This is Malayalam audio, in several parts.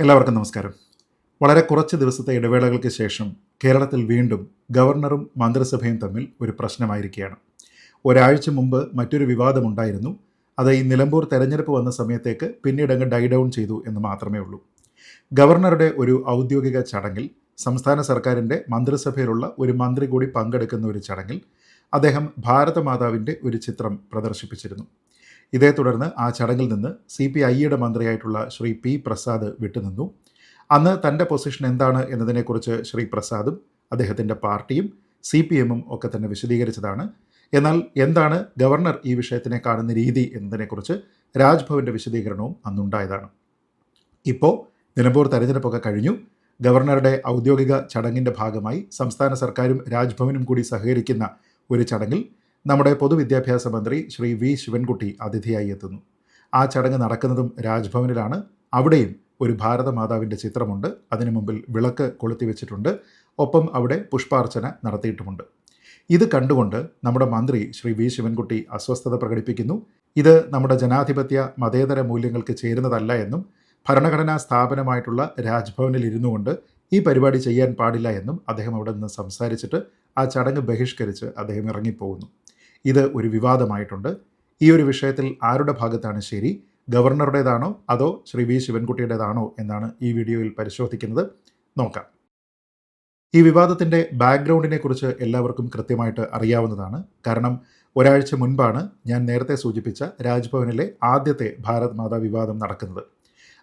എല്ലാവർക്കും നമസ്കാരം. വളരെ കുറച്ച് ദിവസത്തെ ഇടവേളകൾക്ക് ശേഷം കേരളത്തിൽ വീണ്ടും ഗവർണറും മന്ത്രിസഭയും തമ്മിൽ ഒരു പ്രശ്നമായിരിക്കുകയാണ്. ഒരാഴ്ച മുമ്പ് മറ്റൊരു വിവാദമുണ്ടായിരുന്നു. അത് ഈ നിലമ്പൂർ തെരഞ്ഞെടുപ്പ് വന്ന സമയത്തേക്ക് പിന്നീട് അങ്ങ് ഡൈ ഡൗൺ ചെയ്തു എന്ന് മാത്രമേ ഉള്ളൂ. ഗവർണറുടെ ഒരു ഔദ്യോഗിക ചടങ്ങിൽ സംസ്ഥാന സർക്കാരിന്റെ മന്ത്രിസഭയിലുള്ള ഒരു മന്ത്രി കൂടി പങ്കെടുക്കുന്ന ഒരു ചടങ്ങിൽ അദ്ദേഹം ഭാരതമാതാവിന്റെ ഒരു ചിത്രം പ്രദർശിപ്പിച്ചിരുന്നു. ഇതേ തുടർന്ന് ആ ചടങ്ങിൽ നിന്ന് സി പി ഐയുടെ മന്ത്രിയായിട്ടുള്ള ശ്രീ പി പ്രസാദ് വിട്ടുനിന്നു. അന്ന് തന്റെ പൊസിഷൻ എന്താണ് എന്നതിനെക്കുറിച്ച് ശ്രീ പ്രസാദും അദ്ദേഹത്തിന്റെ പാർട്ടിയും സി പി എമ്മും ഒക്കെ തന്നെ വിശദീകരിച്ചതാണ്. എന്നാൽ എന്താണ് ഗവർണർ ഈ വിഷയത്തിനെ കാണുന്ന രീതി എന്നതിനെക്കുറിച്ച് രാജ്ഭവന്റെ വിശദീകരണവും അന്നുണ്ടായതാണ്. ഇപ്പോൾ നിലമ്പൂർ തെരഞ്ഞെടുപ്പൊക്കെ കഴിഞ്ഞു. ഗവർണറുടെ ഔദ്യോഗിക ചടങ്ങിന്റെ ഭാഗമായി സംസ്ഥാന സർക്കാരും രാജ്ഭവനും കൂടി സഹകരിക്കുന്ന ഒരു ചടങ്ങിൽ നമ്മുടെ പൊതുവിദ്യാഭ്യാസ മന്ത്രി ശ്രീ വി ശിവൻകുട്ടി അതിഥിയായി എത്തുന്നു. ആ ചടങ്ങ് നടക്കുന്നതും രാജ്ഭവനിലാണ്. അവിടെയും ഒരു ഭാരതമാതാവിന്റെ ചിത്രമുണ്ട്. അതിനു മുമ്പിൽ വിളക്ക് കൊളുത്തി വെച്ചിട്ടുണ്ട് ഒപ്പം അവിടെ പുഷ്പാർച്ചന നടത്തിയിട്ടുമുണ്ട്. ഇത് കണ്ടുകൊണ്ട് നമ്മുടെ മന്ത്രി ശ്രീ വി ശിവൻകുട്ടി അസ്വസ്ഥത പ്രകടിപ്പിക്കുന്നു. ഇത് നമ്മുടെ ജനാധിപത്യ മതേതര മൂല്യങ്ങൾക്ക് ചേരുന്നതല്ല എന്നും ഭരണഘടനാ സ്ഥാപനമായിട്ടുള്ള രാജ്ഭവനിൽ ഇരുന്നു കൊണ്ട് ഈ പരിപാടി ചെയ്യാൻ പാടില്ല എന്നും അദ്ദേഹം അവിടെ നിന്ന് സംസാരിച്ചിട്ട് ആ ചടങ്ങ് ബഹിഷ്കരിച്ച് അദ്ദേഹം ഇറങ്ങിപ്പോകുന്നു. ഇത് ഒരു വിവാദമായിട്ടുണ്ട്. ഈ ഒരു വിഷയത്തിൽ ആരുടെ ഭാഗത്താണ് ശരി? ഗവർണറുടേതാണോ? അതോ ശ്രീ വി ശിവൻകുട്ടിയുടേതാണോ? എന്നാണ് ഈ വീഡിയോയിൽ പരിശോധിക്കുന്നത്. നോക്കാം. ഈ വിവാദത്തിന്റെ ബാക്ക്ഗ്രൗണ്ടിനെ കുറിച്ച് എല്ലാവർക്കും കൃത്യമായിട്ട് അറിയാവുന്നതാണ്. കാരണം ഒരാഴ്ച മുൻപാണ് ഞാൻ നേരത്തെ സൂചിപ്പിച്ച രാജ്ഭവനിലെ ആദ്യത്തെ ഭാരത് മാതാ വിവാദം നടക്കുന്നത്.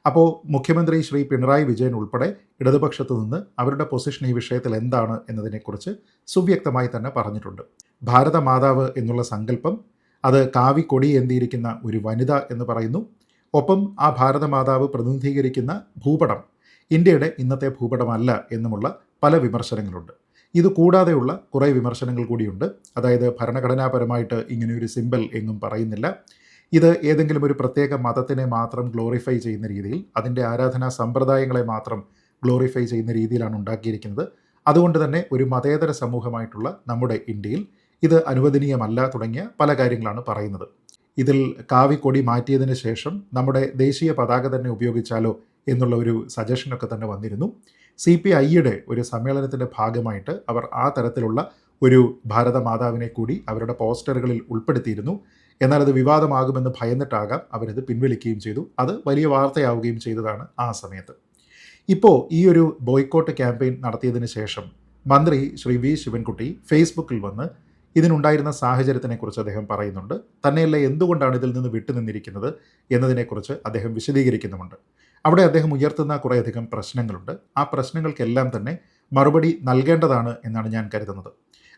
അപ്പോൾ മുഖ്യമന്ത്രി ശ്രീ പിണറായി വിജയൻ ഉൾപ്പെടെ ഇടതുപക്ഷത്തു നിന്ന് അവരുടെ പൊസിഷൻ ഈ വിഷയത്തിൽ എന്താണ് എന്നതിനെക്കുറിച്ച് സുവ്യക്തമായി തന്നെ പറഞ്ഞിട്ടുണ്ട്. ഭാരത മാതാവ് എന്നുള്ള സങ്കല്പം അത് കാവി കൊടി എന്തിയിരിക്കുന്ന ഒരു വനിത എന്ന് പറയുന്നു. ഒപ്പം ആ ഭാരത മാതാവ് പ്രതിനിധീകരിക്കുന്ന ഭൂപടം ഇന്ത്യയുടെ ഇന്നത്തെ ഭൂപടമല്ല എന്നുമുള്ള പല വിമർശനങ്ങളുണ്ട്. ഇത് കൂടാതെയുള്ള കുറേ വിമർശനങ്ങൾ കൂടിയുണ്ട്. അതായത് ഭരണഘടനാപരമായിട്ട് ഇങ്ങനെയൊരു സിമ്പൽ എങ്ങും പറയുന്നില്ല. ഇത് ഏതെങ്കിലും ഒരു പ്രത്യേക മതത്തിനെ മാത്രം ഗ്ലോറിഫൈ ചെയ്യുന്ന രീതിയിൽ അതിന്റെ ആരാധനാ സമ്പ്രദായങ്ങളെ മാത്രം ഗ്ലോറിഫൈ ചെയ്യുന്ന രീതിയിലാണ് ഉണ്ടാക്കിയിരിക്കുന്നത്. അതുകൊണ്ട് തന്നെ ഒരു മതേതര സമൂഹമായിട്ടുള്ള നമ്മുടെ ഇന്ത്യയിൽ ഇത് അനുവദനീയമല്ല തുടങ്ങിയ പല കാര്യങ്ങളാണ് പറയുന്നത്. ഇതിൽ കാവിക്കൊടി മാറ്റിയതിന് ശേഷം നമ്മുടെ ദേശീയ പതാക തന്നെ ഉപയോഗിച്ചാലോ എന്നുള്ള ഒരു സജഷനൊക്കെ തന്നെ വന്നിരുന്നു. സി പി ഐയുടെ ഒരു സമ്മേളനത്തിന്റെ ഭാഗമായിട്ട് അവർ ആ തരത്തിലുള്ള ഒരു ഭാരതമാതാവിനെ കൂടി അവരുടെ പോസ്റ്ററുകളിൽ ഉൾപ്പെടുത്തിയിരുന്നു. എന്നാൽ അത് വിവാദമാകുമെന്ന് ഭയന്നിട്ടാകാം അവരത് പിൻവലിക്കുകയും ചെയ്തു. അത് വലിയ വാർത്തയാവുകയും ചെയ്തതാണ് ആ സമയത്ത്. ഇപ്പോൾ ഈ ഒരു ബോയ്ക്കോട്ട് ക്യാമ്പയിൻ നടത്തിയതിന് ശേഷം മന്ത്രി ശ്രീ വി ശിവൻകുട്ടി ഫേസ്ബുക്കിൽ വന്ന് ഇതിനുണ്ടായിരുന്ന സാഹചര്യത്തിനെക്കുറിച്ച് അദ്ദേഹം പറയുന്നുണ്ട്. തന്നെയല്ല എന്തുകൊണ്ടാണ് ഇതിൽ നിന്ന് വിട്ടുനിന്നിരിക്കുന്നത് എന്നതിനെക്കുറിച്ച് അദ്ദേഹം വിശദീകരിക്കുന്നുമുണ്ട്. അവിടെ അദ്ദേഹം ഉയർത്തുന്ന കുറേയധികം പ്രശ്നങ്ങളുണ്ട്. ആ പ്രശ്നങ്ങൾക്കെല്ലാം തന്നെ മറുപടി നൽകേണ്ടതാണ് എന്നാണ് ഞാൻ കരുതുന്നത്.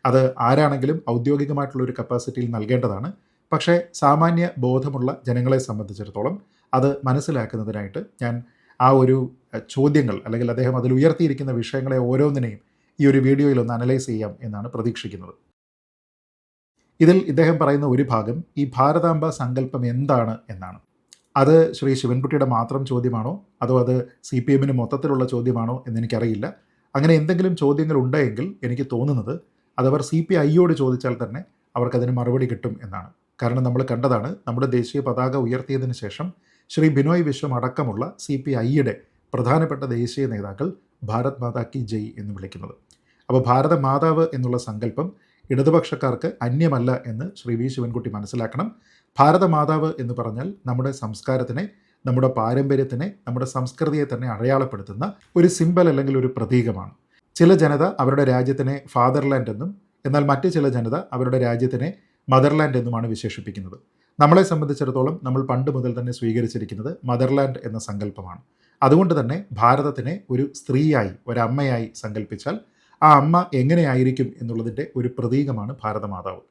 അത് ആരാണെങ്കിലും ഔദ്യോഗികമായിട്ടുള്ള ഒരു കപ്പാസിറ്റിയിൽ നൽകേണ്ടതാണ്. പക്ഷേ സാമാന്യ ബോധമുള്ള ജനങ്ങളെ സംബന്ധിച്ചിടത്തോളം അത് മനസ്സിലാക്കുന്നതിനായിട്ട് ഞാൻ ആ ഒരു ചോദ്യങ്ങൾ അല്ലെങ്കിൽ അദ്ദേഹം അതിൽ ഉയർത്തിയിരിക്കുന്ന വിഷയങ്ങളെ ഓരോന്നിനെയും ഈ ഒരു വീഡിയോയിൽ ഒന്ന് അനലൈസ് ചെയ്യാം എന്നാണ് പ്രതീക്ഷിക്കുന്നത്. ഇതിൽ ഇദ്ദേഹം പറയുന്ന ഒരു ഭാഗം ഈ ഭാരതാംബ സങ്കല്പം എന്താണ് എന്നാണ്. അത് ശ്രീ ശിവൻകുട്ടിയുടെ മാത്രം ചോദ്യമാണോ? അതോ അത് സി പി എമ്മിന് മൊത്തത്തിലുള്ള ചോദ്യമാണോ എന്നെനിക്കറിയില്ല. അങ്ങനെ എന്തെങ്കിലും ചോദ്യങ്ങൾ ഉണ്ടെങ്കിൽ എനിക്ക് തോന്നുന്നത് അതവർ സി പി ഐയോട് ചോദിച്ചാൽ തന്നെ അവർക്കതിന് മറുപടി കിട്ടും എന്നാണ്. കാരണം നമ്മൾ കണ്ടതാണ് നമ്മുടെ ദേശീയ പതാക ഉയർത്തിയതിന് ശേഷം ശ്രീ ബിനോയ് വിശ്വം അടക്കമുള്ള സി പി ഐയുടെ പ്രധാനപ്പെട്ട ദേശീയ നേതാക്കൾ ഭാരത് മാതാ കി ജയ് എന്ന് വിളിക്കുന്നത്. അപ്പോൾ ഭാരത മാതാവ് എന്നുള്ള സങ്കല്പം ഇടതുപക്ഷക്കാർക്ക് അന്യമല്ല എന്ന് ശ്രീ വി ശിവൻകുട്ടി മനസ്സിലാക്കണം. ഭാരത മാതാവ് എന്ന് പറഞ്ഞാൽ നമ്മുടെ സംസ്കാരത്തിനെ നമ്മുടെ പാരമ്പര്യത്തിനെ നമ്മുടെ സംസ്കൃതിയെ തന്നെ അടയാളപ്പെടുത്തുന്ന ഒരു സിമ്പൽ അല്ലെങ്കിൽ ഒരു പ്രതീകമാണ്. ചില ജനത അവരുടെ രാജ്യത്തിനെ ഫാദർലാൻഡ് എന്നും എന്നാൽ മറ്റ് ചില ജനത അവരുടെ രാജ്യത്തിനെ മദർലാൻഡ് എന്നുമാണ് വിശേഷിപ്പിക്കുന്നത്. നമ്മളെ സംബന്ധിച്ചിടത്തോളം നമ്മൾ പണ്ട് മുതൽ തന്നെ സ്വീകരിച്ചിരിക്കുന്നത് മദർലാൻഡ് എന്ന സങ്കല്പമാണ്. അതുകൊണ്ട് തന്നെ ഭാരതത്തിനെ ഒരു സ്ത്രീയായി ഒരമ്മയായി സങ്കല്പിച്ചാൽ ആ അമ്മ എങ്ങനെയായിരിക്കും എന്നുള്ളതിന്റെ ഒരു പ്രതീകമാണ് ഭാരതമാതാവ്.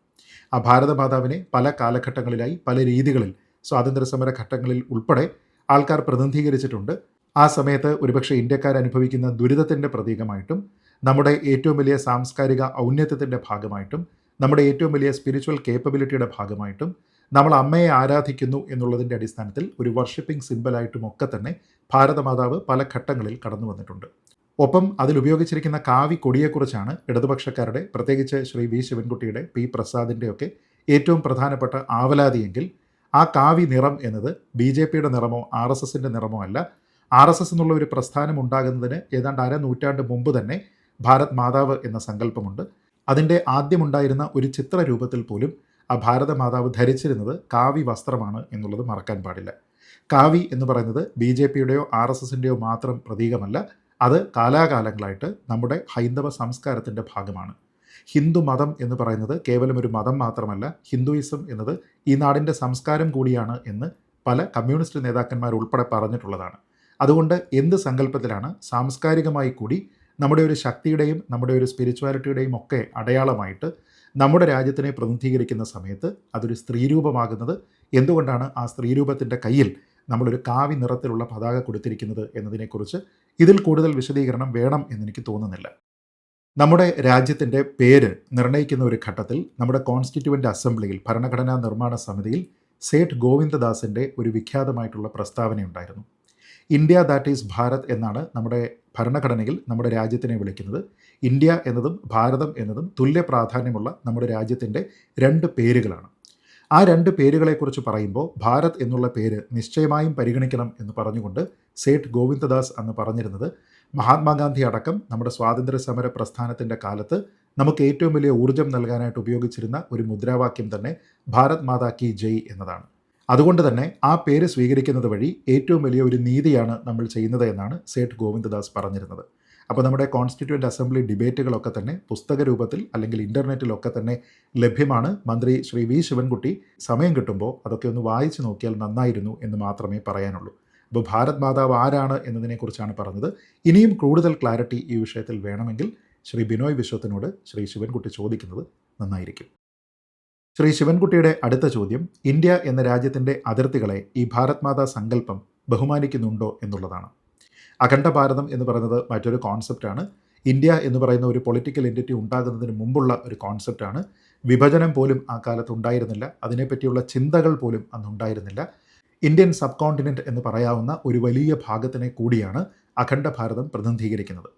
ആ ഭാരതമാതാവിനെ പല കാലഘട്ടങ്ങളിലായി പല രീതികളിൽ സ്വാതന്ത്ര്യ സമര ഘട്ടങ്ങളിൽ ഉൾപ്പെടെ ആൾക്കാർ പ്രതിനിധീകരിച്ചിട്ടുണ്ട്. ആ സമയത്ത് ഒരുപക്ഷെ ഇന്ത്യക്കാർ അനുഭവിക്കുന്ന ദുരിതത്തിന്റെ പ്രതീകമായിട്ടും നമ്മുടെ ഏറ്റവും വലിയ സാംസ്കാരിക ഔന്നത്യത്തിന്റെ ഭാഗമായിട്ടും നമ്മുടെ ഏറ്റവും വലിയ സ്പിരിച്വൽ കേപ്പബിലിറ്റിയുടെ ഭാഗമായിട്ടും നമ്മൾ അമ്മയെ ആരാധിക്കുന്നു എന്നുള്ളതിന്റെ അടിസ്ഥാനത്തിൽ ഒരു വർഷിപ്പിംഗ് സിമ്പിളായിട്ടും ഒക്കെ തന്നെ ഭാരതമാതാവ് പല ഘട്ടങ്ങളിൽ കടന്നു വന്നിട്ടുണ്ട്. ഒപ്പം അതിലുപയോഗിച്ചിരിക്കുന്ന കാവി കൊടിയെക്കുറിച്ചാണ് ഇടതുപക്ഷക്കാരുടെ പ്രത്യേകിച്ച് ശ്രീ വി ശിവൻകുട്ടിയുടെ പി പ്രസാദിന്റെയൊക്കെ ഏറ്റവും പ്രധാനപ്പെട്ട ആവലാതിയെങ്കിൽ ആ കാവി നിറം എന്നത് ബി ജെ പിയുടെ നിറമോ ആർ എസ് എസിന്റെ നിറമോ അല്ല. ആർ എസ് എസ് എന്നുള്ള ഒരു പ്രസ്ഥാനം ഉണ്ടാകുന്നതിന് ഏതാണ്ട് അര നൂറ്റാണ്ട് മുമ്പ് തന്നെ ഭാരത് മാതാവ് എന്ന സങ്കല്പമുണ്ട്. അതിന്റെ ആദ്യമുണ്ടായിരുന്ന ഒരു ചിത്രരൂപത്തിൽ പോലും ആ ഭാരതമാതാവ് ധരിച്ചിരുന്നത് കാവി വസ്ത്രമാണ് എന്നുള്ളത് മറക്കാൻ പാടില്ല. കാവി എന്ന് പറയുന്നത് ബി ജെ പിയുടെയോ ആർ എസ് എസിന്റെയോ മാത്രം പ്രതീകമല്ല അത് കാലാകാലങ്ങളായിട്ട് നമ്മുടെ ഹൈന്ദവ സംസ്കാരത്തിന്റെ ഭാഗമാണ്. ഹിന്ദു മതം എന്ന് പറയുന്നത് കേവലം ഒരു മതം മാത്രമല്ല ഹിന്ദുയിസം എന്നത് ഈ നാടിന്റെ സംസ്കാരം കൂടിയാണ് എന്ന് പല കമ്മ്യൂണിസ്റ്റ് നേതാക്കന്മാർ ഉൾപ്പെടെ പറഞ്ഞിട്ടുള്ളതാണ്. അതുകൊണ്ട് എന്ത് സങ്കല്പത്തിലാണ് സാംസ്കാരികമായി കൂടി നമ്മുടെ ഒരു ശക്തിയുടെയും നമ്മുടെ ഒരു സ്പിരിച്വാലിറ്റിയുടെയും ഒക്കെ അടയാളമായിട്ട് നമ്മുടെ രാജ്യത്തിനെ പ്രതിനിധീകരിക്കുന്ന സമയത്ത് അതൊരു സ്ത്രീരൂപമാകുന്നത് എന്തുകൊണ്ടാണ് ആ സ്ത്രീരൂപത്തിന്റെ കയ്യിൽ നമ്മളൊരു കാവി നിറത്തിലുള്ള പതാക കൊടുത്തിരിക്കുന്നത് എന്നതിനെക്കുറിച്ച് ഇതിൽ കൂടുതൽ വിശദീകരണം വേണം എന്നെനിക്ക് തോന്നുന്നില്ല. നമ്മുടെ രാജ്യത്തിന്റെ പേര് നിർണയിക്കുന്ന ഒരു ഘട്ടത്തിൽ നമ്മുടെ കോൺസ്റ്റിറ്റ്യൂവന്റ് അസംബ്ലിയിൽ ഭരണഘടനാ നിർമ്മാണ സമിതിയിൽ സേഠ് ഗോവിന്ദദാസിന്റെ ഒരു വിഖ്യാതമായിട്ടുള്ള പ്രസ്താവനയുണ്ടായിരുന്നു. ഇന്ത്യ ദാറ്റ് ഈസ് ഭാരത് എന്നാണ് നമ്മുടെ ഭരണഘടനയിൽ നമ്മുടെ രാജ്യത്തിനെ വിളിക്കുന്നത്. ഇന്ത്യ എന്നതും ഭാരതം എന്നതും തുല്യ പ്രാധാന്യമുള്ള നമ്മുടെ രാജ്യത്തിന്റെ രണ്ട് പേരുകളാണ്. ആ രണ്ട് പേരുകളെക്കുറിച്ച് പറയുമ്പോൾ ഭാരത് എന്നുള്ള പേര് നിശ്ചയമായും പരിഗണിക്കണം എന്ന് പറഞ്ഞുകൊണ്ട് സേഠ് ഗോവിന്ദദാസ് അന്ന് പറഞ്ഞിരുന്നത് മഹാത്മാഗാന്ധി അടക്കം നമ്മുടെ സ്വാതന്ത്ര്യ സമര പ്രസ്ഥാനത്തിന്റെ കാലത്ത് നമുക്ക് ഏറ്റവും വലിയ ഊർജം നൽകാനായിട്ട് ഉപയോഗിച്ചിരുന്ന ഒരു മുദ്രാവാക്യം തന്നെ ഭാരത് മാതാ കി ജയ് എന്നതാണ്. അതുകൊണ്ട് തന്നെ ആ പേര് സ്വീകരിക്കുന്നത് വഴി ഏറ്റവും വലിയ ഒരു നീതിയാണ് നമ്മൾ ചെയ്യുന്നത് എന്നാണ് സേഠ് ഗോവിന്ദദാസ് പറഞ്ഞിരുന്നത്. അപ്പോൾ നമ്മുടെ കോൺസ്റ്റിറ്റ്യൂന്റ് അസംബ്ലി ഡിബേറ്റുകളൊക്കെ തന്നെ പുസ്തക രൂപത്തിൽ അല്ലെങ്കിൽ ഇന്റർനെറ്റിലൊക്കെ തന്നെ ലഭ്യമാണ്. മന്ത്രി ശ്രീ വി ശിവൻകുട്ടി സമയം കിട്ടുമ്പോൾ അതൊക്കെ ഒന്ന് വായിച്ചു നോക്കിയാൽ നന്നായിരുന്നു എന്ന് മാത്രമേ പറയാനുള്ളൂ. അപ്പോൾ ഭാരത് മാതാവ് ആരാണ് എന്നതിനെക്കുറിച്ചാണ് പറഞ്ഞത്. ഇനിയും കൂടുതൽ ക്ലാരിറ്റി ഈ വിഷയത്തിൽ വേണമെങ്കിൽ ശ്രീ ബിനോയ് വിശ്വത്തിനോട് ശ്രീ ശിവൻകുട്ടി ചോദിക്കുന്നത് നന്നായിരിക്കും. ശ്രീ ശിവൻകുട്ടിയുടെ അടുത്ത ചോദ്യം ഇന്ത്യ എന്ന രാജ്യത്തിന്റെ അതിർത്തികളെ ഈ ഭാരത് മാതാ സങ്കല്പം ബഹുമാനിക്കുന്നുണ്ടോ എന്നുള്ളതാണ്. അഖണ്ഡ ഭാരതം എന്ന് പറയുന്നത് മറ്റൊരു കോൺസെപ്റ്റാണ് ഇന്ത്യ എന്ന് പറയുന്ന ഒരു പൊളിറ്റിക്കൽ എന്റിറ്റി ഉണ്ടാകുന്നതിന് മുമ്പുള്ള ഒരു കോൺസെപ്റ്റാണ് വിഭജനം പോലും ആ കാലത്ത് ഉണ്ടായിരുന്നില്ല. അതിനെപ്പറ്റിയുള്ള ചിന്തകൾ പോലും അന്നുണ്ടായിരുന്നില്ല ഇന്ത്യൻ സബ് കോണ്ടിനെന്റ് എന്ന് പറയാവുന്ന ഒരു വലിയ ഭാഗത്തിനെ കൂടിയാണ് അഖണ്ഡ ഭാരതം പ്രതിനിധീകരിക്കുന്നത്.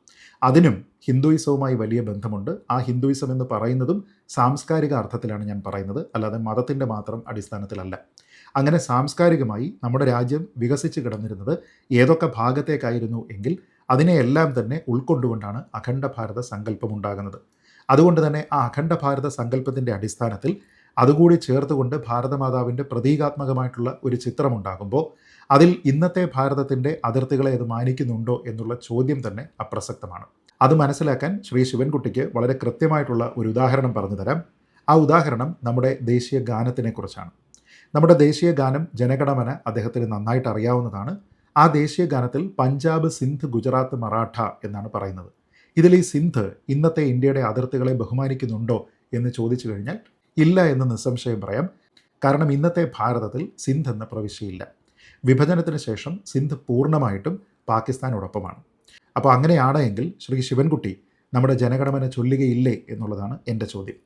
അതിനും ഹിന്ദുയിസവുമായി വലിയ ബന്ധമുണ്ട്. ആ ഹിന്ദുയിസം എന്ന് പറയുന്നതും സാംസ്കാരിക അർത്ഥത്തിലാണ് ഞാൻ പറയുന്നത്. അല്ലാതെ മതത്തിന്റെ മാത്രം അടിസ്ഥാനത്തിലല്ല. അങ്ങനെ സാംസ്കാരികമായി നമ്മുടെ രാജ്യം വികസിച്ച് കിടന്നിരുന്നത് ഏതൊക്കെ ഭാഗത്തേക്കായിരുന്നു എങ്കിൽ അതിനെയെല്ലാം തന്നെ ഉൾക്കൊണ്ടുകൊണ്ടാണ് അഖണ്ഡ ഭാരത സങ്കല്പം ഉണ്ടാകുന്നത് അതുകൊണ്ട് തന്നെ ആ അഖണ്ഡ ഭാരത സങ്കല്പത്തിന്റെ അടിസ്ഥാനത്തിൽ അതുകൂടി ചേർത്തുകൊണ്ട് ഭാരതമാതാവിന്റെ പ്രതീകാത്മകമായിട്ടുള്ള ഒരു ചിത്രമുണ്ടാകുമ്പോൾ അതിൽ ഇന്നത്തെ ഭാരതത്തിന്റെ അതിർത്തികളെ അത് മാനിക്കുന്നുണ്ടോ എന്നുള്ള ചോദ്യം തന്നെ അപ്രസക്തമാണ്. അത് മനസ്സിലാക്കാൻ ശ്രീ ശിവൻകുട്ടിക്ക് വളരെ കൃത്യമായിട്ടുള്ള ഒരു ഉദാഹരണം പറഞ്ഞു തരാം. ആ ഉദാഹരണം നമ്മുടെ ദേശീയ ഗാനത്തിനെക്കുറിച്ചാണ് നമ്മുടെ ദേശീയ ഗാനം ജനഗണമന അദ്ദേഹത്തിന് നന്നായിട്ട് അറിയാവുന്നതാണ്. ആ ദേശീയ ഗാനത്തിൽ പഞ്ചാബ് സിന്ധ് ഗുജറാത്ത് മറാഠ എന്നാണ് പറയുന്നത്. ഇതിൽ ഈ സിന്ധ് ഇന്നത്തെ ഇന്ത്യയുടെ അതിർത്തികളെ ബഹുമാനിക്കുന്നുണ്ടോ എന്ന് ചോദിച്ചു കഴിഞ്ഞാൽ ഇല്ല എന്ന് നിസ്സംശയം പറയാം. കാരണം ഇന്നത്തെ ഭാരതത്തിൽ സിന്ധ് എന്ന പ്രവിശ്യയില്ല. വിഭജനത്തിന് ശേഷം സിന്ധ് പൂർണമായിട്ടും പാകിസ്ഥാനോടൊപ്പമാണ്. അപ്പോൾ അങ്ങനെയാണെങ്കിൽ ശ്രീ ശിവൻകുട്ടി നമ്മുടെ ജനഗണമന ചൊല്ലുകയില്ലേ എന്നുള്ളതാണ് എന്റെ ചോദ്യം.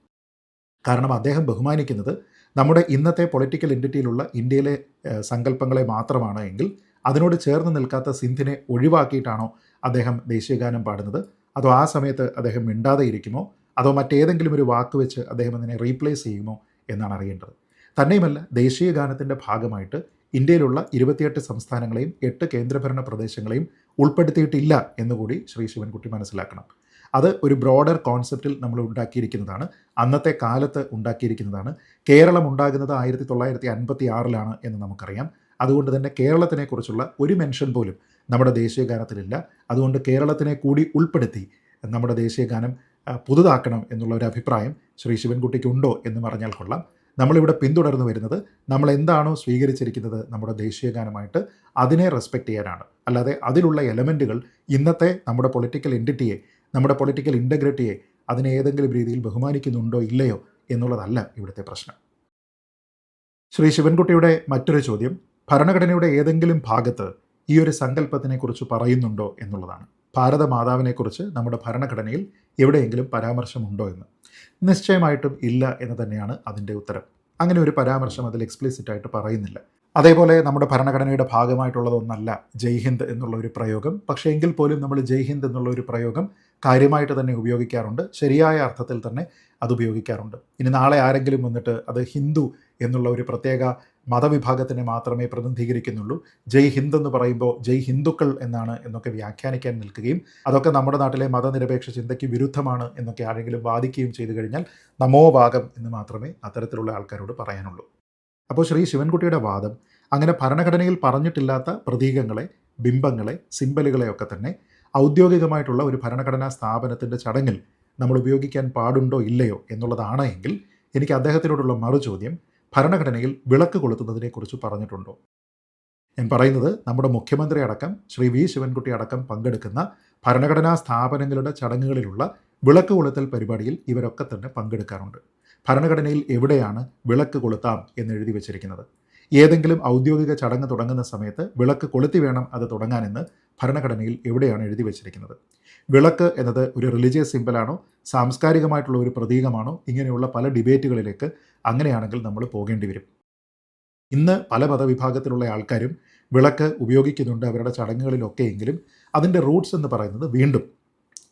കാരണം അദ്ദേഹം ബഹുമാനിക്കുന്നത് നമ്മുടെ ഇന്നത്തെ പൊളിറ്റിക്കൽ എന്റിറ്റിയിലുള്ള ഇന്ത്യയിലെ സങ്കല്പങ്ങളെ മാത്രമാണ് എങ്കിൽ അതിനോട് ചേർന്ന് നിൽക്കാത്ത സിന്ധിനെ ഒഴിവാക്കിയിട്ടാണോ അദ്ദേഹം ദേശീയഗാനം പാടുന്നത്? അതോ ആ സമയത്ത് അദ്ദേഹം മിണ്ടാതെ ഇരിക്കുമോ? അതോ മറ്റേതെങ്കിലും ഒരു വാക്ക് വെച്ച് അദ്ദേഹം അതിനെ റീപ്ലേസ് ചെയ്യുമോ എന്നാണ് അറിയേണ്ടത്. തന്നെയുമല്ല ദേശീയ ഗാനത്തിന്റെ ഭാഗമായിട്ട് ഇന്ത്യയിലുള്ള ഇരുപത്തിയെട്ട് സംസ്ഥാനങ്ങളെയും എട്ട് കേന്ദ്രഭരണ പ്രദേശങ്ങളെയും ഉൾപ്പെടുത്തിയിട്ടില്ല എന്നുകൂടി ശ്രീ ശിവൻകുട്ടി മനസ്സിലാക്കണം. അത് ഒരു ബ്രോഡർ കോൺസെപ്റ്റിൽ നമ്മൾ ഉണ്ടാക്കിയിരിക്കുന്നതാണ്. അന്നത്തെ കാലത്ത് ഉണ്ടാക്കിയിരിക്കുന്നതാണ്. കേരളം ഉണ്ടാകുന്നത് ആയിരത്തി തൊള്ളായിരത്തി അൻപത്തി ആറിലാണ് എന്ന് നമുക്കറിയാം. അതുകൊണ്ട് തന്നെ കേരളത്തിനെക്കുറിച്ചുള്ള ഒരു മെൻഷൻ പോലും നമ്മുടെ ദേശീയ ഗാനത്തിലില്ല. അതുകൊണ്ട് കേരളത്തിനെ കൂടി ഉൾപ്പെടുത്തി നമ്മുടെ ദേശീയ ഗാനം പുതുതാക്കണം എന്നുള്ള ഒരു അഭിപ്രായം ശ്രീ ശിവൻകുട്ടിക്കുണ്ടോ എന്ന് പറഞ്ഞാൽ കൊള്ളാം. നമ്മളിവിടെ പിന്തുടർന്നു വരുന്നത് നമ്മൾ എന്താണോ സ്വീകരിച്ചിരിക്കുന്നത് നമ്മുടെ ദേശീയ ഗാനമായിട്ട് അതിനെ റെസ്പെക്റ്റ് ചെയ്യാനാണ്. അല്ലാതെ അതിലുള്ള എലമെന്റുകൾ ഇന്നത്തെ നമ്മുടെ പൊളിറ്റിക്കൽ എന്റിറ്റിയെ നമ്മുടെ പൊളിറ്റിക്കൽ ഇന്റഗ്രിറ്റിയെ അതിനെ ഏതെങ്കിലും രീതിയിൽ ബഹുമാനിക്കുന്നുണ്ടോ ഇല്ലയോ എന്നുള്ളതല്ല ഇവിടുത്തെ പ്രശ്നം. ശ്രീ ശിവൻകുട്ടിയുടെ മറ്റൊരു ചോദ്യം ഭരണഘടനയുടെ ഏതെങ്കിലും ഭാഗത്ത് ഈ ഒരു സങ്കല്പത്തിനെക്കുറിച്ച് പറയുന്നുണ്ടോ എന്നുള്ളതാണ്. ഭാരതമാതാവിനെക്കുറിച്ച് നമ്മുടെ ഭരണഘടനയിൽ എവിടെയെങ്കിലും പരാമർശമുണ്ടോ എന്ന്. നിശ്ചയമായിട്ടും ഇല്ല എന്ന് തന്നെയാണ് അതിന്റെ ഉത്തരം. അങ്ങനെ ഒരു പരാമർശം അതിൽ എക്സ്പ്ലിസിറ്റ് ആയിട്ട് പറയുന്നില്ല. അതേപോലെ നമ്മുടെ ഭരണഘടനയുടെ ഭാഗമായിട്ടുള്ളതൊന്നല്ല ജയ്ഹിന്ദ് എന്നുള്ള ഒരു പ്രയോഗം. പക്ഷേ എങ്കിൽ പോലും നമ്മൾ ജയ്ഹിന്ദ് എന്നുള്ള ഒരു പ്രയോഗം കാര്യമായിട്ട് തന്നെ ഉപയോഗിക്കാറുണ്ട്. ശരിയായ അർത്ഥത്തിൽ തന്നെ അത് ഉപയോഗിക്കാറുണ്ട്. ഇനി നാളെ ആരെങ്കിലും വന്നിട്ട് അത് ഹിന്ദു എന്നുള്ള ഒരു പ്രത്യേക മതവിഭാഗത്തിനെ മാത്രമേ പ്രതിനിധീകരിക്കുന്നുള്ളൂ. ജയ് ഹിന്ദ് എന്ന് പറയുമ്പോൾ ജയ് ഹിന്ദുക്കൾ എന്നാണ് എന്നൊക്കെ വ്യാഖ്യാനിക്കാൻ നിൽക്കുകയും അതൊക്കെ നമ്മുടെ നാട്ടിലെ മതനിരപേക്ഷ ചിന്തയ്ക്ക് വിരുദ്ധമാണ് എന്നൊക്കെ ആരെങ്കിലും വാദിക്കുകയും ചെയ്തു കഴിഞ്ഞാൽ നമോഭാഗം എന്ന് മാത്രമേ അത്തരത്തിലുള്ള ആൾക്കാരോട് പറയാനുള്ളൂ. അപ്പോൾ ശ്രീ ശിവൻകുട്ടിയുടെ വാദം അങ്ങനെ ഭരണഘടനയിൽ പറഞ്ഞിട്ടില്ലാത്ത പ്രതീകങ്ങളെ ബിംബങ്ങളെ സിമ്പലുകളെയൊക്കെ തന്നെ ഔദ്യോഗികമായിട്ടുള്ള ഒരു ഭരണഘടനാ സ്ഥാപനത്തിന്റെ ചടങ്ങിൽ നമ്മൾ ഉപയോഗിക്കാൻ പാടുണ്ടോ ഇല്ലയോ എന്നുള്ളതാണ് എങ്കിൽ എനിക്ക് അദ്ദേഹത്തിനോടുള്ള മറുചോദ്യം ഭരണഘടനയിൽ വിളക്ക് കൊളുത്തുന്നതിനെക്കുറിച്ച് പറഞ്ഞിട്ടുണ്ടോ? ഞാൻ പറയുന്നത് നമ്മുടെ മുഖ്യമന്ത്രി അടക്കം ശ്രീ വി ശിവൻകുട്ടി അടക്കം പങ്കെടുക്കുന്ന ഭരണഘടനാ സ്ഥാപനങ്ങളുടെ ചടങ്ങുകളിലുള്ള വിളക്ക് കൊളുത്തൽ പരിപാടിയിൽ ഇവരൊക്കെ തന്നെ പങ്കെടുക്കാറുണ്ട്. ഭരണഘടനയിൽ എവിടെയാണ് വിളക്ക് കൊളുത്താം എന്ന് എഴുതി വച്ചിരിക്കുന്നത്? ഏതെങ്കിലും ഔദ്യോഗിക ചടങ്ങ് തുടങ്ങുന്ന സമയത്ത് വിളക്ക് കൊളുത്തി വേണം അത് തുടങ്ങാനെന്ന് ഭരണഘടനയിൽ എവിടെയാണ് എഴുതി വച്ചിരിക്കുന്നത്? വിളക്ക് എന്നത് ഒരു റിലീജിയസ് സിമ്പലാണോ സാംസ്കാരികമായിട്ടുള്ള ഒരു പ്രതീകമാണോ? ഇങ്ങനെയുള്ള പല ഡിബേറ്റുകളിലേക്ക് അങ്ങനെയാണെങ്കിൽ നമ്മൾ പോകേണ്ടി വരും. ഇന്ന് പല പദവിഭാഗത്തിലുള്ള ആൾക്കാരും വിളക്ക് ഉപയോഗിക്കുന്നുണ്ട് അവരുടെ ചടങ്ങുകളിലൊക്കെയെങ്കിലും അതിന്റെ റൂട്ട്സ് എന്ന് പറയുന്നത് വീണ്ടും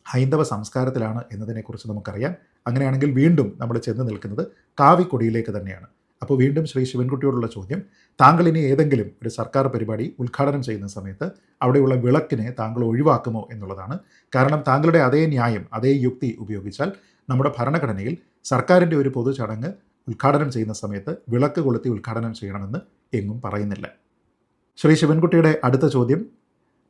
ഹൈന്ദവ സംസ്കാരത്തിലാണ് എന്നതിനെക്കുറിച്ച് നമുക്കറിയാം. അങ്ങനെയാണെങ്കിൽ വീണ്ടും നമ്മൾ ചെന്ന് നിൽക്കുന്നത് കാവിക്കൊടിയിലേക്ക് തന്നെയാണ്. അപ്പോൾ വീണ്ടും ശ്രീ ശിവൻകുട്ടിയോടുള്ള ചോദ്യം താങ്കൾ ഇനി ഏതെങ്കിലും ഒരു സർക്കാർ പരിപാടി ഉദ്ഘാടനം ചെയ്യുന്ന സമയത്ത് അവിടെയുള്ള വിളക്കിനെ താങ്കൾ ഒഴിവാക്കുമോ എന്നുള്ളതാണ്. കാരണം താങ്കളുടെ അതേ ന്യായം അതേ യുക്തി ഉപയോഗിച്ചാൽ നമ്മുടെ ഭരണഘടനയിൽ സർക്കാരിന്റെ ഒരു പൊതു ചടങ്ങ് ഉദ്ഘാടനം ചെയ്യുന്ന സമയത്ത് വിളക്ക് കൊളുത്തി ഉദ്ഘാടനം ചെയ്യണമെന്ന് എങ്ങും പറയുന്നില്ല. ശ്രീ ശിവൻകുട്ടിയുടെ അടുത്ത ചോദ്യം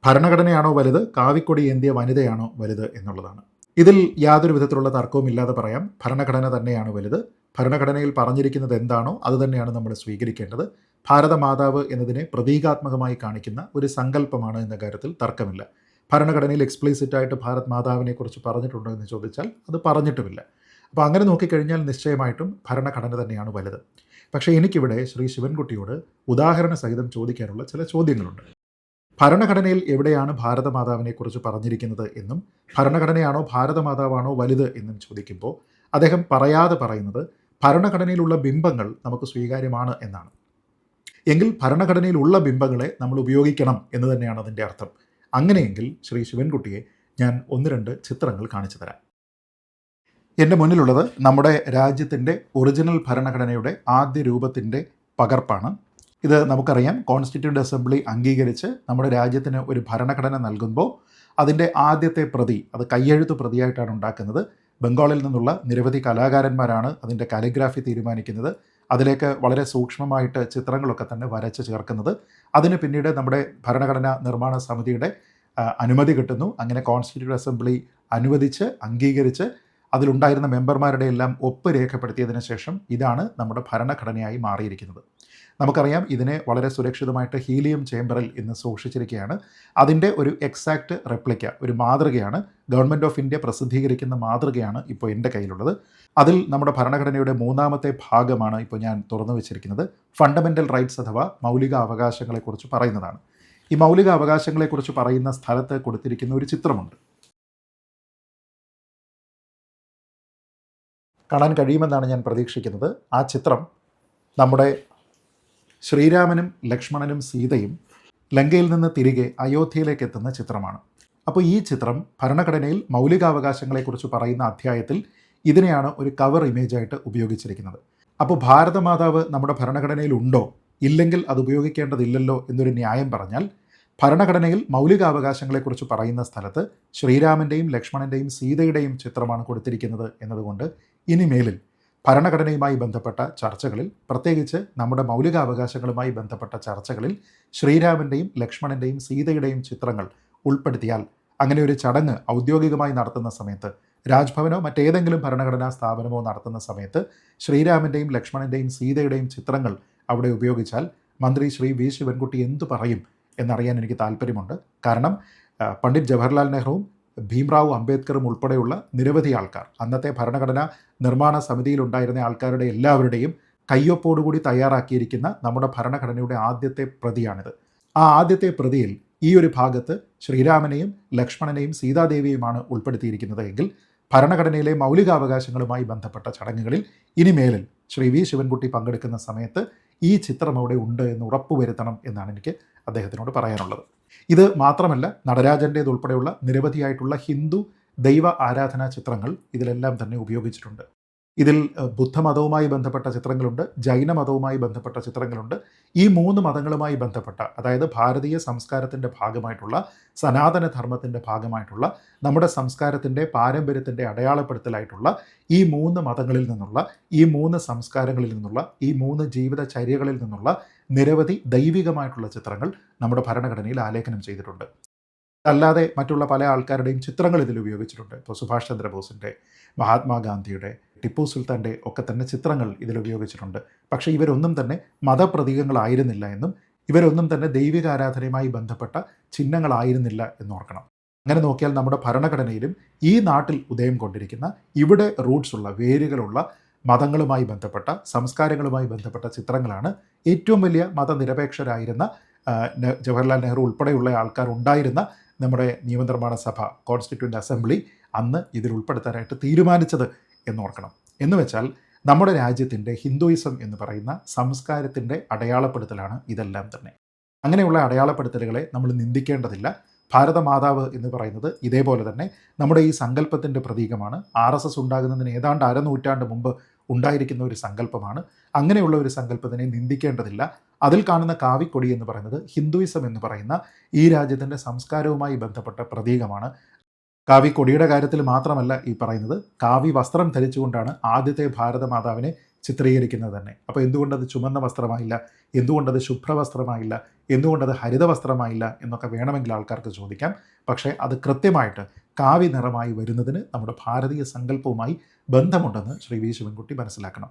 ഭരണഘടനയാണോ വലുത് കാവിക്കൊടി ഏന്തിയ വനിതയാണോ വലുത് എന്നുള്ളതാണ്. ഇതിൽ യാതൊരു വിധത്തിലുള്ള തർക്കവും ഇല്ലാതെ പറയാം ഭരണഘടന തന്നെയാണ് വലുത്. ഭരണഘടനയിൽ പറഞ്ഞിരിക്കുന്നത് എന്താണോ അത് തന്നെയാണ് നമ്മൾ സ്വീകരിക്കേണ്ടത്. ഭാരതമാതാവ് എന്നതിനെ പ്രതീകാത്മകമായി കാണിക്കുന്ന ഒരു സങ്കല്പമാണ് എന്ന കാര്യത്തിൽ തർക്കമില്ല. ഭരണഘടനയിൽ എക്സ്പ്ലീസിറ്റായിട്ട് ഭാരത് മാതാവിനെക്കുറിച്ച് പറഞ്ഞിട്ടുണ്ടോ എന്ന് ചോദിച്ചാൽ അത് പറഞ്ഞിട്ടുമില്ല. അപ്പോൾ അങ്ങനെ നോക്കിക്കഴിഞ്ഞാൽ നിശ്ചയമായിട്ടും ഭരണഘടന തന്നെയാണ് വലുത്. പക്ഷേ എനിക്കിവിടെ ശ്രീ ശിവൻകുട്ടിയോട് ഉദാഹരണ സഹിതം ചോദിക്കാനുള്ള ചില ചോദ്യങ്ങളുണ്ട്. ഭരണഘടനയിൽ എവിടെയാണ് ഭാരതമാതാവിനെക്കുറിച്ച് പറഞ്ഞിരിക്കുന്നത് എന്നും ഭരണഘടനയാണോ ഭാരതമാതാവാണോ വലുത് എന്നും ചോദിക്കുമ്പോൾ അദ്ദേഹം പറയാതെ പറയുന്നത് ഭരണഘടനയിലുള്ള ബിംബങ്ങൾ നമുക്ക് സ്വീകാര്യമാണ് എന്നാണ്. എങ്കിൽ ഭരണഘടനയിലുള്ള ബിംബങ്ങളെ നമ്മൾ ഉപയോഗിക്കണം എന്ന് തന്നെയാണ് അതിന്റെ അർത്ഥം. അങ്ങനെയെങ്കിൽ ശ്രീ ശിവൻകുട്ടിയെ ഞാൻ ഒന്ന് രണ്ട് ചിത്രങ്ങൾ കാണിച്ചു തരാം. എന്റെ മുന്നിലുള്ളത് നമ്മുടെ രാജ്യത്തിന്റെ ഒറിജിനൽ ഭരണഘടനയുടെ ആദ്യ രൂപത്തിന്റെ പകർപ്പാണ്. ഇത് നമുക്കറിയാം കോൺസ്റ്റിറ്റ്യൂട്ട് അസംബ്ലി അംഗീകരിച്ച് നമ്മുടെ രാജ്യത്തിന് ഒരു ഭരണഘടന നൽകുമ്പോൾ അതിന്റെ ആദ്യത്തെ പ്രതി അത് കയ്യെഴുത്ത് പ്രതിയായിട്ടാണ് ഉണ്ടാക്കുന്നത്. ബംഗാളിൽ നിന്നുള്ള നിരവധി കലാകാരന്മാരാണ് അതിന്റെ കാലിഗ്രാഫി തീരുമാനിക്കുന്നത്. അതിലേക്ക് വളരെ സൂക്ഷ്മമായിട്ട് ചിത്രങ്ങളൊക്കെ തന്നെ വരച്ച് ചേർക്കുന്നത്. അതിന് പിന്നീട് നമ്മുടെ ഭരണഘടനാ നിർമ്മാണ സമിതിയുടെ അനുമതി കിട്ടുന്നു. അങ്ങനെ കോൺസ്റ്റിറ്റ്യൂട്ട് അസംബ്ലി അനുവദിച്ച് അംഗീകരിച്ച് അതിലുണ്ടായിരുന്ന മെമ്പർമാരുടെ എല്ലാം ഒപ്പ് രേഖപ്പെടുത്തിയതിനു ശേഷം ഇതാണ് നമ്മുടെ ഭരണഘടനയായി മാറിയിരിക്കുന്നത്. നമുക്കറിയാം ഇതിനെ വളരെ സുരക്ഷിതമായിട്ട് ഹീലിയം ചേംബറിൽ ഇന്ന് സൂക്ഷിച്ചിരിക്കുകയാണ്. അതിന്റെ ഒരു എക്സാക്റ്റ് റെപ്ലിക്ക ഒരു മാതൃകയാണ്. ഗവൺമെന്റ് ഓഫ് ഇന്ത്യ പ്രസിദ്ധീകരിക്കുന്ന മാതൃകയാണ് ഇപ്പോൾ എന്റെ കയ്യിലുള്ളത്. അതിൽ നമ്മുടെ ഭരണഘടനയുടെ മൂന്നാമത്തെ ഭാഗമാണ് ഇപ്പോൾ ഞാൻ തുറന്നു വെച്ചിരിക്കുന്നത്. ഫണ്ടമെന്റൽ റൈറ്റ്സ് അഥവാ മൗലിക അവകാശങ്ങളെക്കുറിച്ച് പറയുന്നതാണ്. ഈ മൗലിക അവകാശങ്ങളെക്കുറിച്ച് പറയുന്ന സ്ഥലത്ത് കൊടുത്തിരിക്കുന്ന ഒരു ചിത്രമുണ്ട്. കാണാൻ കഴിയുമെന്നാണ് ഞാൻ പ്രതീക്ഷിക്കുന്നത്. ആ ചിത്രം നമ്മുടെ ശ്രീരാമനും ലക്ഷ്മണനും സീതയും ലങ്കയിൽ നിന്ന് തിരികെ അയോധ്യയിലേക്ക് എത്തുന്ന ചിത്രമാണ്. അപ്പോൾ ഈ ചിത്രം ഭരണഘടനയിൽ മൗലികാവകാശങ്ങളെക്കുറിച്ച് പറയുന്ന അധ്യായത്തിൽ ഇതിനെയാണ് ഒരു കവർ ഇമേജായിട്ട് ഉപയോഗിച്ചിരിക്കുന്നത്. അപ്പോൾ ഭാരതമാതാവ് നമ്മുടെ ഭരണഘടനയിൽ ഉണ്ടോ? ഇല്ലെങ്കിൽ അത് ഉപയോഗിക്കേണ്ടതില്ലല്ലോ എന്നൊരു ന്യായം പറഞ്ഞാൽ ഭരണഘടനയിൽ മൗലികാവകാശങ്ങളെക്കുറിച്ച് പറയുന്ന സ്ഥലത്ത് ശ്രീരാമന്റെയും ലക്ഷ്മണന്റെയും സീതയുടെയും ചിത്രമാണ് കൊടുത്തിരിക്കുന്നത് എന്നതുകൊണ്ട് ഇനിമേലിൽ ഭരണഘടനയുമായി ബന്ധപ്പെട്ട ചർച്ചകളിൽ പ്രത്യേകിച്ച് നമ്മുടെ മൗലികാവകാശങ്ങളുമായി ബന്ധപ്പെട്ട ചർച്ചകളിൽ ശ്രീരാമന്റെയും ലക്ഷ്മണന്റെയും സീതയുടെയും ചിത്രങ്ങൾ ഉൾപ്പെടുത്തിയാൽ അങ്ങനെ ഒരു ചടങ്ങ് ഔദ്യോഗികമായി നടത്തുന്ന സമയത്ത് രാജ്ഭവനോ മറ്റേതെങ്കിലും ഭരണഘടനാ സ്ഥാപനമോ നടത്തുന്ന സമയത്ത് ശ്രീരാമന്റെയും ലക്ഷ്മണന്റെയും സീതയുടെയും ചിത്രങ്ങൾ അവിടെ ഉപയോഗിച്ചാൽ മന്ത്രി ശ്രീ വി ശിവൻകുട്ടി എന്തു പറയും എന്നറിയാൻ എനിക്ക് താല്പര്യമുണ്ട് കാരണം പണ്ഡിറ്റ് ജവഹർലാൽ നെഹ്റുവും ഭീംറാവു അംബേദ്കറും ഉൾപ്പെടെയുള്ള നിരവധി ആൾക്കാർ. അന്നത്തെ ഭരണഘടനാ നിർമ്മാണ സമിതിയിലുണ്ടായിരുന്ന ആൾക്കാരുടെ എല്ലാവരുടെയും കയ്യൊപ്പോടുകൂടി തയ്യാറാക്കിയിരിക്കുന്ന നമ്മുടെ ഭരണഘടനയുടെ ആദ്യത്തെ പ്രതിയാണിത്. ആ ആദ്യത്തെ പ്രതിയിൽ ഈ ഒരു ഭാഗത്ത് ശ്രീരാമനെയും ലക്ഷ്മണനെയും സീതാദേവിയുമാണ് ഉൾപ്പെടുത്തിയിരിക്കുന്നത് എങ്കിൽ ഭരണഘടനയിലെ മൗലികാവകാശങ്ങളുമായി ബന്ധപ്പെട്ട ചടങ്ങുകളിൽ ഇനിമേലിൽ ശ്രീ വി ശിവൻകുട്ടി പങ്കെടുക്കുന്ന സമയത്ത് ഈ ചിത്രം അവിടെ ഉണ്ട് എന്ന് ഉറപ്പുവരുത്തണം എന്നാണ് എനിക്ക് അദ്ദേഹത്തിനോട് പറയാനുള്ളത്. ഇത് മാത്രമല്ല നടരാജന്റേതുൾപ്പെടെയുള്ള നിരവധിയായിട്ടുള്ള ഹിന്ദു ദൈവ ആരാധനാ ചിത്രങ്ങൾ ഇതിലെല്ലാം തന്നെ ഉപയോഗിച്ചിട്ടുണ്ട്. ഇതിൽ ബുദ്ധമതവുമായി ബന്ധപ്പെട്ട ചിത്രങ്ങളുണ്ട് ജൈനമതവുമായി ബന്ധപ്പെട്ട ചിത്രങ്ങളുണ്ട്. ഈ മൂന്ന് മതങ്ങളുമായി ബന്ധപ്പെട്ട അതായത് ഭാരതീയ സംസ്കാരത്തിന്റെ ഭാഗമായിട്ടുള്ള സനാതന ധർമ്മത്തിന്റെ ഭാഗമായിട്ടുള്ള നമ്മുടെ സംസ്കാരത്തിന്റെ പാരമ്പര്യത്തിന്റെ അടയാളപ്പെടുത്തലായിട്ടുള്ള ഈ മൂന്ന് മതങ്ങളിൽ നിന്നുള്ള ഈ മൂന്ന് സംസ്കാരങ്ങളിൽ നിന്നുള്ള ഈ മൂന്ന് ജീവിതചര്യകളിൽ നിന്നുള്ള നിരവധി ദൈവികമായിട്ടുള്ള ചിത്രങ്ങൾ നമ്മുടെ ഭരണഘടനയിൽ ആലേഖനം ചെയ്തിട്ടുണ്ട്. അല്ലാതെ മറ്റുള്ള പല ആൾക്കാരുടെയും ചിത്രങ്ങൾ ഇതിൽ ഉപയോഗിച്ചിട്ടുണ്ട്. ഇപ്പോൾ സുഭാഷ് ചന്ദ്രബോസിന്റെ മഹാത്മാഗാന്ധിയുടെ ടിപ്പു സുൽത്താന്റെ ഒക്കെ തന്നെ ചിത്രങ്ങൾ ഇതിൽ ഉപയോഗിച്ചിട്ടുണ്ട് പക്ഷേ ഇവരൊന്നും തന്നെ മതപ്രതീകങ്ങളായിരുന്നില്ല എന്നും ഇവരൊന്നും തന്നെ ദൈവിക ആരാധനയുമായി ബന്ധപ്പെട്ട ചിഹ്നങ്ങളായിരുന്നില്ല എന്ന് ഓർക്കണം. അങ്ങനെ നോക്കിയാൽ നമ്മുടെ ഭരണഘടനയിലും ഈ നാട്ടിൽ ഉദയം കൊണ്ടിരിക്കുന്ന ഇവിടെ റൂട്ട്സ് ഉള്ള വേരുകളുള്ള മതങ്ങളുമായി ബന്ധപ്പെട്ട സംസ്കാരങ്ങളുമായി ബന്ധപ്പെട്ട ചിത്രങ്ങളാണ് ഏറ്റവും വലിയ മതനിരപേക്ഷരായിരുന്ന ജവഹർലാൽ നെഹ്റു ഉൾപ്പെടെയുള്ള ആൾക്കാർ ഉണ്ടായിരുന്ന നമ്മുടെ നിയമനിർമ്മാണ സഭ കോൺസ്റ്റിറ്റ്യൂന്റ് അസംബ്ലി അന്ന് ഇതിൽ ഉൾപ്പെടുത്താനായിട്ട് തീരുമാനിച്ചത് എന്നോർക്കണം. എന്ന് വെച്ചാൽ നമ്മുടെ രാജ്യത്തിന്റെ ഹിന്ദുയിസം എന്ന് പറയുന്ന സംസ്കാരത്തിന്റെ അടയാളപ്പെടുത്തലാണ് ഇതെല്ലാം തന്നെ. അങ്ങനെയുള്ള അടയാളപ്പെടുത്തലുകളെ നമ്മൾ നിന്ദിക്കേണ്ടതില്ല. ഭാരതമാതാവ് എന്ന് പറയുന്നത് ഇതേപോലെ തന്നെ നമ്മുടെ ഈ സങ്കല്പത്തിന്റെ പ്രതീകമാണ്. ആർ എസ് എസ് ഉണ്ടാകുന്നതിന് ഏതാണ്ട് അരനൂറ്റാണ്ട് മുമ്പ് ഉണ്ടായിരിക്കുന്ന ഒരു സങ്കല്പമാണ്. അങ്ങനെയുള്ള ഒരു സങ്കല്പത്തിനെ നിന്ദിക്കേണ്ടതില്ല. അതിൽ കാണുന്ന കാവിക്കൊടി എന്ന് പറയുന്നത് ഹിന്ദുയിസം എന്ന് പറയുന്ന ഈ രാജ്യത്തിന്റെ സംസ്കാരവുമായി ബന്ധപ്പെട്ട പ്രതീകമാണ്. കാവി കൊടിയുടെ കാര്യത്തിൽ മാത്രമല്ല ഈ പറയുന്നത്. കാവി വസ്ത്രം ധരിച്ചുകൊണ്ടാണ് ആദ്യത്തെ ഭാരതമാതാവിനെ ചിത്രീകരിക്കുന്നത് തന്നെ. അപ്പോൾ എന്തുകൊണ്ടത് ചുമന്ന വസ്ത്രമായില്ല? എന്തുകൊണ്ടത് ശുഭ്രവസ്ത്രമായില്ല? എന്തുകൊണ്ടത് ഹരിത വസ്ത്രമായില്ല എന്നൊക്കെ വേണമെങ്കിൽ ആൾക്കാർക്ക് ചോദിക്കാം. പക്ഷേ അത് കൃത്യമായിട്ട് കാവി നിറമായി വരുന്നതിന് നമ്മുടെ ഭാരതീയ സങ്കല്പവുമായി ബന്ധമുണ്ടെന്ന് ശ്രീ വി ശിവൻകുട്ടി മനസ്സിലാക്കണം.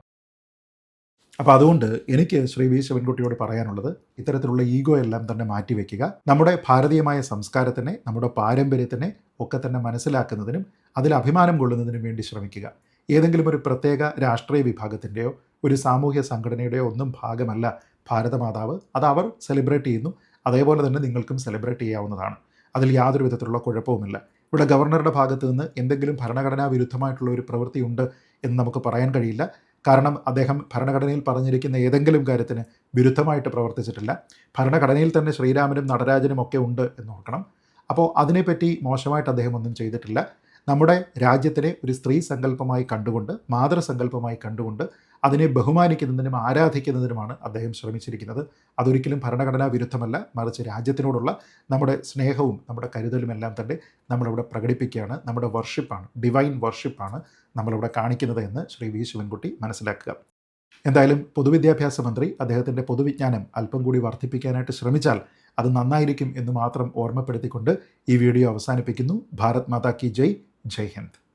അപ്പോൾ അതുകൊണ്ട് എനിക്ക് ശ്രീ വി ശിവൻകുട്ടിയോട് പറയാനുള്ളത് ഇത്തരത്തിലുള്ള ഈഗോ എല്ലാം തന്നെ മാറ്റിവെക്കുക നമ്മുടെ ഭാരതീയമായ സംസ്കാരത്തിനെ നമ്മുടെ പാരമ്പര്യത്തിനെ ഒക്കെ തന്നെ മനസ്സിലാക്കുന്നതിനും അതിൽ അഭിമാനം കൊള്ളുന്നതിനും വേണ്ടി ശ്രമിക്കുക. ഏതെങ്കിലും ഒരു പ്രത്യേക രാഷ്ട്രീയ വിഭാഗത്തിന്റെയോ ഒരു സാമൂഹ്യ സംഘടനയുടെയോ ഒന്നും ഭാഗമല്ല ഭാരതമാതാവ്. അത് അവർ സെലിബ്രേറ്റ് ചെയ്യുന്നു. അതേപോലെ തന്നെ നിങ്ങൾക്കും സെലിബ്രേറ്റ് ചെയ്യാവുന്നതാണ്. അതിൽ യാതൊരു വിധത്തിലുള്ള കുഴപ്പവുമില്ല. ഇവിടെ ഗവർണറുടെ ഭാഗത്ത് നിന്ന് എന്തെങ്കിലും ഭരണഘടനാ വിരുദ്ധമായിട്ടുള്ള ഒരു പ്രവൃത്തി ഉണ്ട് എന്ന് നമുക്ക് പറയാൻ കഴിയില്ല. കാരണം അദ്ദേഹം ഭരണഘടനയിൽ പറഞ്ഞിരിക്കുന്ന ഏതെങ്കിലും കാര്യത്തിന് വിരുദ്ധമായിട്ട് പ്രവർത്തിച്ചിട്ടില്ല. ഭരണഘടനയിൽ തന്നെ ശ്രീരാമനും നടരാജനും ഒക്കെ ഉണ്ട് എന്ന് ഓർക്കണം. അപ്പോൾ അതിനെപ്പറ്റി മോശമായിട്ട് അദ്ദേഹം ഒന്നും ചെയ്തിട്ടില്ല. നമ്മുടെ രാജ്യത്തിനെ ഒരു സ്ത്രീ സങ്കല്പമായി കണ്ടുകൊണ്ട് മാതൃസങ്കല്പമായി കണ്ടുകൊണ്ട് അതിനെ ബഹുമാനിക്കുന്നതിനും ആരാധിക്കുന്നതിനുമാണ് അദ്ദേഹം ശ്രമിച്ചിരിക്കുന്നത്. അതൊരിക്കലും ഭരണഘടനാ വിരുദ്ധമല്ല. മറിച്ച് രാജ്യത്തിനോടുള്ള നമ്മുടെ സ്നേഹവും നമ്മുടെ കരുതലും എല്ലാം തന്നെ നമ്മളിവിടെ പ്രകടിപ്പിക്കുകയാണ്. നമ്മുടെ വർഷിപ്പാണ് ഡിവൈൻ വർഷിപ്പാണ് നമ്മളിവിടെ കാണിക്കുന്നത് എന്ന് ശ്രീ വി ശിവൻകുട്ടി മനസ്സിലാക്കുക. എന്തായാലും പൊതുവിദ്യാഭ്യാസ മന്ത്രി അദ്ദേഹത്തിന്റെ പൊതുവിജ്ഞാനം അല്പം കൂടി വർദ്ധിപ്പിക്കാനായിട്ട് ശ്രമിച്ചാൽ അത് നന്നായിരിക്കും എന്ന് മാത്രം ഓർമ്മപ്പെടുത്തിക്കൊണ്ട് ഈ വീഡിയോ അവസാനിപ്പിക്കുന്നു. ഭാരത് മാതാ കി ജയ്. ജയ് ഹിന്ദ്.